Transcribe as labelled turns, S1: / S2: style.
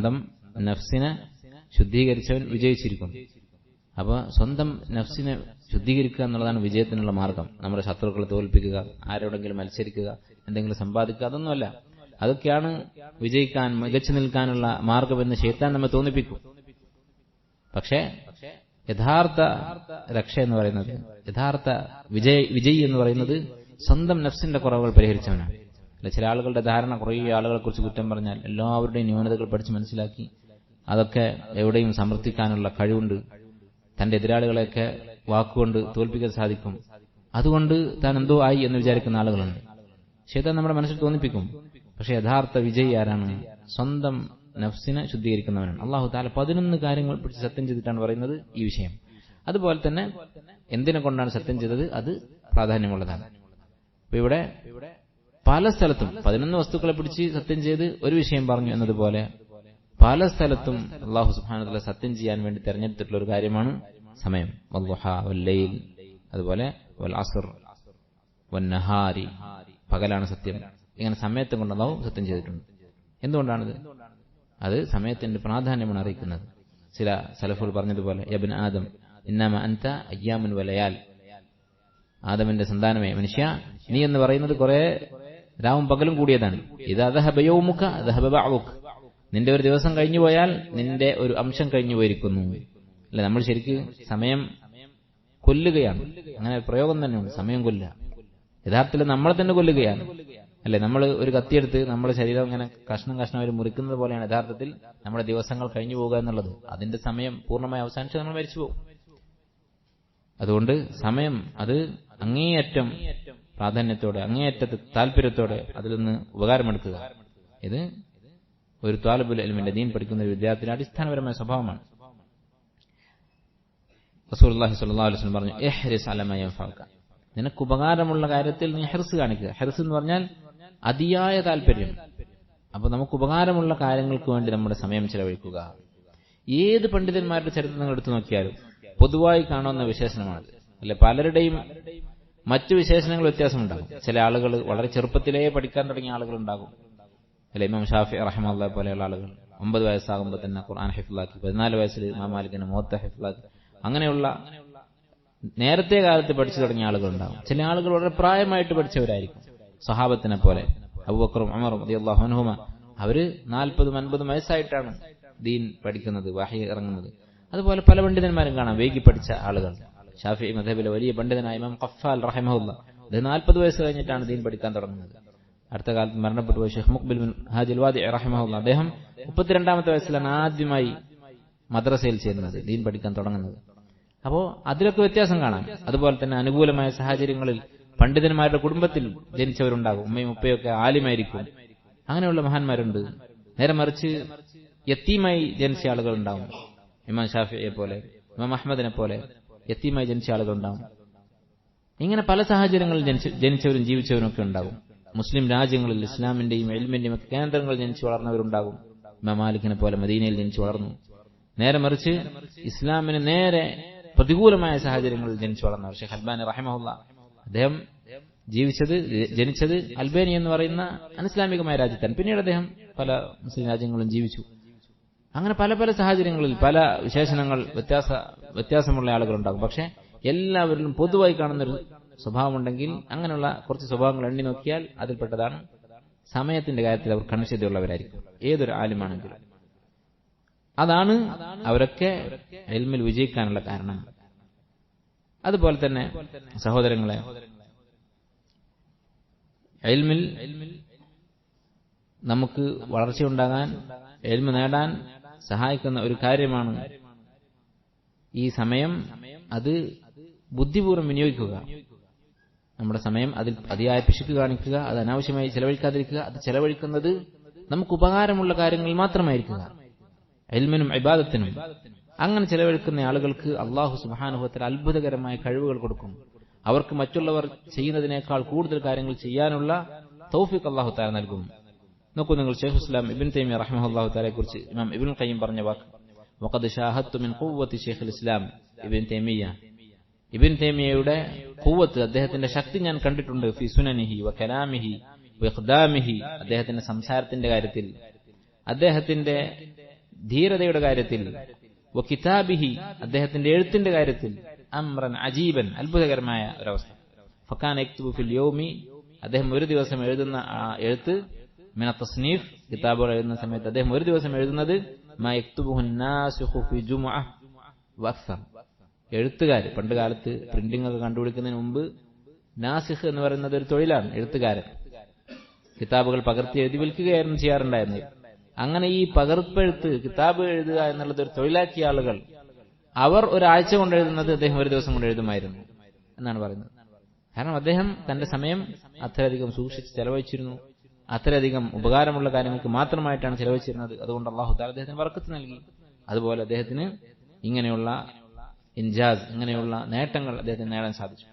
S1: സ്വന്തം നഫ്സിനെ ശുദ്ധീകരിച്ചവൻ വിജയിച്ചിരിക്കുന്നു. അപ്പോൾ സ്വന്തം നഫ്സിനെ ശുദ്ധീകരിക്കുക എന്നുള്ളതാണ് വിജയത്തിനുള്ള മാർഗം. നമ്മുടെ ശത്രുക്കളെ തോൽപ്പിക്കുക ആരോടെങ്കിലും മത്സരിക്കുക എന്തെങ്കിലും സമ്പാദിക്കുക അതൊന്നുമല്ല. അതൊക്കെയാണ് വിജയിക്കാൻ മികച്ചു നിൽക്കാനുള്ള മാർഗമെന്ന് ശൈത്താൻ നമ്മെ തോന്നിപ്പിക്കും. പക്ഷേ യഥാർത്ഥ രക്ഷ എന്ന് പറയുന്നത് യഥാർത്ഥ വിജയ് വിജയി എന്ന് പറയുന്നത് സ്വന്തം നഫ്സിന്റെ കുറവുകൾ പരിഹരിച്ചവനാണ്. അല്ല ചില ആളുകളുടെ ധാരണ കുറേ ആളുകളെ കുറിച്ച് കുറ്റം പറഞ്ഞാൽ എല്ലാവരുടെയും ന്യൂനതകൾ പഠിച്ച് മനസ്സിലാക്കി അതൊക്കെ എവിടെയും സമർത്ഥിക്കാനുള്ള കഴിവുണ്ട്. തന്റെ എതിരാളികളെയൊക്കെ വാക്കുകൊണ്ട് തോൽപ്പിക്കാൻ സാധിക്കും. അതുകൊണ്ട് താൻ എന്തോ ആയി എന്ന് വിചാരിക്കുന്ന ആളുകളുണ്ട്. ശേതാൻ നമ്മുടെ മനസ്സിൽ തോന്നിപ്പിക്കും. പക്ഷെ യഥാർത്ഥ വിജയി ആരാണ്? സ്വന്തം നഫ്സിനെ ശുദ്ധീകരിക്കുന്നവനാണ്. അള്ളാഹു താല പതിനൊന്ന് കാര്യങ്ങൾ പിടിച്ച് സത്യം ചെയ്തിട്ടാണ് പറയുന്നത് ഈ വിഷയം. അതുപോലെ തന്നെ എന്തിനെ കൊണ്ടാണ് സത്യം ചെയ്തത്? അത് പ്രാധാന്യമുള്ളതാണ്. അപ്പൊ ഇവിടെ പല സ്ഥലത്തും പതിനൊന്ന് വസ്തുക്കളെ പിടിച്ച് സത്യം ചെയ്ത് ഒരു വിഷയം പറഞ്ഞു എന്നതുപോലെ പല സ്ഥലത്തും അള്ളാഹു സുബാനത്തിലെ സത്യം ചെയ്യാൻ വേണ്ടി തെരഞ്ഞെടുത്തിട്ടുള്ള ഒരു കാര്യമാണ് സമയം. വല്ലയിൽ അതുപോലെ പകലാണ് സത്യം. ഇങ്ങനെ സമയത്തെ കൊണ്ട് അള്ളാഹു സത്യം ചെയ്തിട്ടുണ്ട്. എന്തുകൊണ്ടാണിത്? അത് സമയത്തിന്റെ പ്രാധാന്യമാണ് അറിയിക്കുന്നത്. ചില സലഫുകൾ പറഞ്ഞതുപോലെ യബിൻ ആദം ഇന്നാമ അൻത അയ്യാമുൻ വലയാൽ ആദമിന്റെ സന്താനമേ മനുഷ്യ നീ എന്ന് പറയുന്നത് കുറെ രാവും പകലും കൂടിയതാണ്. ഇത് അദഹബയോമുഖ അദഹബാവുക്ക് നിന്റെ ഒരു ദിവസം കഴിഞ്ഞു പോയാൽ നിന്റെ ഒരു അംശം കഴിഞ്ഞു പോയിരിക്കുന്നു. അല്ല? നമ്മൾ ശരിക്ക് സമയം കൊല്ലുകയാണ്. അങ്ങനെ പ്രയോഗം തന്നെയുണ്ട്. സമയം കൊല്ലുക. യഥാർത്ഥത്തിൽ നമ്മളെ തന്നെ കൊല്ലുകയാണ്. അല്ലെ? നമ്മൾ ഒരു കത്തിയെടുത്ത് നമ്മുടെ ശരീരം ഇങ്ങനെ കഷ്ണം കഷ്ണം അവർ മുറിക്കുന്നത് പോലെയാണ് യഥാർത്ഥത്തിൽ നമ്മുടെ ദിവസങ്ങൾ കഴിഞ്ഞു പോകുക എന്നുള്ളത്. അതിന്റെ സമയം പൂർണമായി അവസാനിച്ച് നമ്മൾ മരിച്ചു പോകും. അതുകൊണ്ട് സമയം അത് അങ്ങേയറ്റം പ്രാധാന്യത്തോടെ അങ്ങേയറ്റത്തെ താല്പര്യത്തോടെ അതിൽ നിന്ന് ഉപകാരമെടുക്കുക. ഇത് ഒരു താലബുൽ അലിമിന്റെ ദീൻ പഠിക്കുന്ന ഒരു വിദ്യാർത്ഥിയുടെ അടിസ്ഥാനപരമായ സ്വഭാവമാണ്. പറഞ്ഞു നിനക്ക് ഉപകാരമുള്ള കാര്യത്തിൽ നീ ഹെർസ് കാണിക്കുക. ഹെർസ് എന്ന് പറഞ്ഞാൽ അതിയായ താല്പര്യം. അപ്പൊ നമുക്ക് ഉപകാരമുള്ള കാര്യങ്ങൾക്ക് വേണ്ടി നമ്മുടെ സമയം ചെലവഴിക്കുക. ഏത് പണ്ഡിതന്മാരുടെ ചരിത്രം നിങ്ങൾ എടുത്തു നോക്കിയാലും പൊതുവായി കാണുന്ന വിശേഷണമാണ് അല്ലെ പലരുടെയും മറ്റു വിശേഷണങ്ങൾ വ്യത്യാസമുണ്ടാകും. ചില ആളുകൾ വളരെ ചെറുപ്പത്തിലേ പഠിക്കാൻ തുടങ്ങിയ ആളുകൾ ഉണ്ടാകും അല്ലെ ഇമാം ഷാഫി റഹ്മുള്ള പോലെയുള്ള ആളുകൾ ഒമ്പത് വയസ്സാകുമ്പോൾ തന്നെ ഖുർആൻ ഹിഫ്ലാക്കി പതിനാല് വയസ്സിൽ ഇമാം മോത്ത ഹിഫ്ലാക്കി അങ്ങനെയുള്ള നേരത്തെ കാലത്ത് പഠിച്ചു തുടങ്ങിയ ആളുകളുണ്ടാകും. ചില ആളുകൾ വളരെ പ്രായമായിട്ട് പഠിച്ചവരായിരിക്കും. സഹാബത്തിനെ പോലെ അബുബക്കറും അമറും അള്ളാഹു അനുഹുമ അവർ നാൽപ്പതും അൻപതും വയസ്സായിട്ടാണ് ദീൻ പഠിക്കുന്നത് വാഹി ഇറങ്ങുന്നത്. അതുപോലെ പല പണ്ഡിതന്മാരും കാണാം വൈകി പഠിച്ച ആളുകൾ. ഷാഫി മധബിലെ വലിയ പണ്ഡിതനായ ഇമാം ഖഫാൽ റഹിമഹുല്ല. ഇത് നാൽപ്പത് വയസ്സ് കഴിഞ്ഞിട്ടാണ് ദീൻ പഠിക്കാൻ തുടങ്ങുന്നത്. അടുത്ത കാലത്ത് മരണപ്പെട്ടു പോയ ഷെഹ് മുഖ്ബിൽ ഹാജിൽ വാദി റഹിമഹുല്ല. അദ്ദേഹം മുപ്പത്തിരണ്ടാമത്തെ വയസ്സിലാണ് ആദ്യമായി മദ്രസയിൽ ചേരുന്നത് ദീൻ പഠിക്കാൻ തുടങ്ങുന്നത്. അപ്പോ അതിലൊക്കെ വ്യത്യാസം കാണാം. അതുപോലെ തന്നെ അനുകൂലമായ സാഹചര്യങ്ങളിൽ പണ്ഡിതന്മാരുടെ കുടുംബത്തിൽ ജനിച്ചവരുണ്ടാകും. ഉമ്മയും ഉപ്പയൊക്കെ ആലിമായിരിക്കും. അങ്ങനെയുള്ള മഹാന്മാരുണ്ട്. നേരെ മറിച്ച് യത്തീമായി ജനിച്ച ആളുകൾ ഉണ്ടാവും ഇമാം ഷാഫിയെ പോലെ ഇമാം അഹമ്മദിനെ പോലെ. യത്തീമായി ജനിച്ച ആളുകൾ ഉണ്ടാവും ഇങ്ങനെ പല സാഹചര്യങ്ങളിൽ ജനിച്ചവരും ജീവിച്ചവരും ഒക്കെ ഉണ്ടാകും മുസ്ലിം രാജ്യങ്ങളിൽ ഇസ്ലാമിന്റെയും എൽമിന്റെയും ഒക്കെ കേന്ദ്രങ്ങളിൽ ജനിച്ചു വളർന്നവരുണ്ടാകും മമാലിക്കിനെ പോലെ മദീനയിൽ ജനിച്ചു വളർന്നു. നേരെ മറിച്ച് ഇസ്ലാമിന് നേരെ പ്രതികൂലമായ സാഹചര്യങ്ങളിൽ ജനിച്ചു വളർന്നവർ. ഷെയ്ഖ് അൽബാനി റഹിമഹുല്ല. അദ്ദേഹം ജീവിച്ചത് ജനിച്ചത് അൽബേനി എന്ന് പറയുന്ന അനിസ്ലാമികമായ രാജ്യത്താണ്. പിന്നീട് അദ്ദേഹം പല മുസ്ലിം രാജ്യങ്ങളും ജീവിച്ചു. അങ്ങനെ പല പല സാഹചര്യങ്ങളിൽ പല വിശേഷണങ്ങൾ വ്യത്യാസ വ്യത്യാസമുള്ള ആളുകളുണ്ടാകും. പക്ഷെ എല്ലാവരിലും പൊതുവായി കാണുന്നൊരു സ്വഭാവമുണ്ടെങ്കിൽ അങ്ങനെയുള്ള കുറച്ച് സ്വഭാവങ്ങൾ എണ്ണി നോക്കിയാൽ അതിൽപ്പെട്ടതാണ് സമയത്തിന്റെ കാര്യത്തിൽ അവർ കണിശതയുള്ളവരായിരിക്കും ഏതൊരു ആലുമാണെങ്കിലും. അതാണ് അവരൊക്കെ എൽമിൽ വിജയിക്കാനുള്ള കാരണം. അതുപോലെ തന്നെ സഹോദരങ്ങളെ എൽമിൽ നമുക്ക് വളർച്ചയുണ്ടാകാൻ എൽമ നേടാൻ സഹായിക്കുന്ന ഒരു കാര്യമാണ് ഈ സമയം അത് ബുദ്ധിപൂർവം വിനിയോഗിക്കുക. നമ്മുടെ സമയം അതിൽ അതിയായ പിശുക്ക് കാണിക്കുക അത് അനാവശ്യമായി ചെലവഴിക്കാതിരിക്കുക അത് ചെലവഴിക്കുന്നത് നമുക്ക് ഉപകാരമുള്ള കാര്യങ്ങൾ മാത്രമായിരിക്കുക. എൽമിനും അബാദത്തിനും അങ്ങനെ ചെലവഴിക്കുന്ന ആളുകൾക്ക് അള്ളാഹു സുബാനുഭവത്തിൽ അത്ഭുതകരമായ കഴിവുകൾ കൊടുക്കും. അവർക്ക് മറ്റുള്ളവർ ചെയ്യുന്നതിനേക്കാൾ കൂടുതൽ കാര്യങ്ങൾ ചെയ്യാനുള്ള തൗഫിഖ് അള്ളാഹു താര നൽകും. നോക്കൂ നിങ്ങൾ ഷെയ്ഖ് ഇസ്ലാം ഇബിൻ തൈമി അള്ളാഹു താലെ കുറിച്ച് ഇമാം ഇബിൻ കയ്യം പറഞ്ഞ വാക്ക്. വഖദ് ഷാഹത്തു മിൻ ഖുവ്വത്തി ഷെയ്ഖുൽ ഇസ്ലാം ഇബിൻ തൈമിയ ഇബിൻ തൈമിയയുടെ ഖുവ്വത്ത് അദ്ദേഹത്തിന്റെ ശക്തി ഞാൻ കണ്ടിട്ടുണ്ട്. ഫി സുനനിഹി വ കലാമിഹി വ ഇഖ്ദാമിഹി. അദ്ദേഹത്തിന്റെ സംസാരത്തിന്റെ കാര്യത്തിൽ അദ്ദേഹത്തിന്റെ ധീരതയുടെ കാര്യത്തിൽ വ കിതാബിഹി അദ്ദേഹത്തിന്റെ എഴുത്തിന്റെ കാര്യത്തിൽ അമ്രൻ അജീബൻ അത്ഭുതകരമായ ഒരവസ്ഥ. ഫക്കാൻ എക്തുബു ഫിൽ യോമി അദ്ദേഹം ഒരു ദിവസം എഴുതുന്ന ആ എഴുത്ത് മിന തസ്നീഫ് കിതാബുകൾ എഴുതുന്ന സമയത്ത് അദ്ദേഹം ഒരു ദിവസം എഴുതുന്നത് മാ يكتبه الناس ഫി ജുമുഅ. وأكثر എഴുത്തുകാർ പണ്ട് കാലത്ത് പ്രിന്റിംഗ് ഒക്കെ കണ്ടുപിടിക്കുന്നതിന് മുമ്പ് നാസിഖ് എന്ന് പറയുന്നത് ഒരു തൊഴിലാണ് എഴുത്തുകാരൻ. കിതാബുകൾ പകർത്തി എഴുതി വിൽക്കുകയായിരുന്നു ചെയ്യാറുണ്ടായിരുന്നത്. അങ്ങനെ ഈ പകർപ്പെഴുത്ത് കിതാബ് എഴുതുക എന്നുള്ളത് ഒരു തൊഴിലാക്കിയ ആളുകൾ അവർ ഒരാഴ്ച കൊണ്ട് എഴുതുന്നത് അദ്ദേഹം ഒരു ദിവസം കൊണ്ട് എഴുതുമായിരുന്നു എന്നാണ് പറയുന്നത്. കാരണം അദ്ദേഹം തന്റെ സമയം അത്രയധികം സൂക്ഷിച്ച് ചെലവഴിച്ചിരുന്നു. അത്രയധികം ഉപകാരമുള്ള കാര്യങ്ങൾക്ക് മാത്രമായിട്ടാണ് ചെലവഴിച്ചിരുന്നത്. അതുകൊണ്ട് അള്ളാഹു അദ്ദേഹത്തിന് വർക്കത്ത് നൽകി. അതുപോലെ അദ്ദേഹത്തിന് ഇങ്ങനെയുള്ള ഇൻജാസ് ഇങ്ങനെയുള്ള നേട്ടങ്ങൾ അദ്ദേഹത്തിന് നേടാൻ സാധിച്ചു.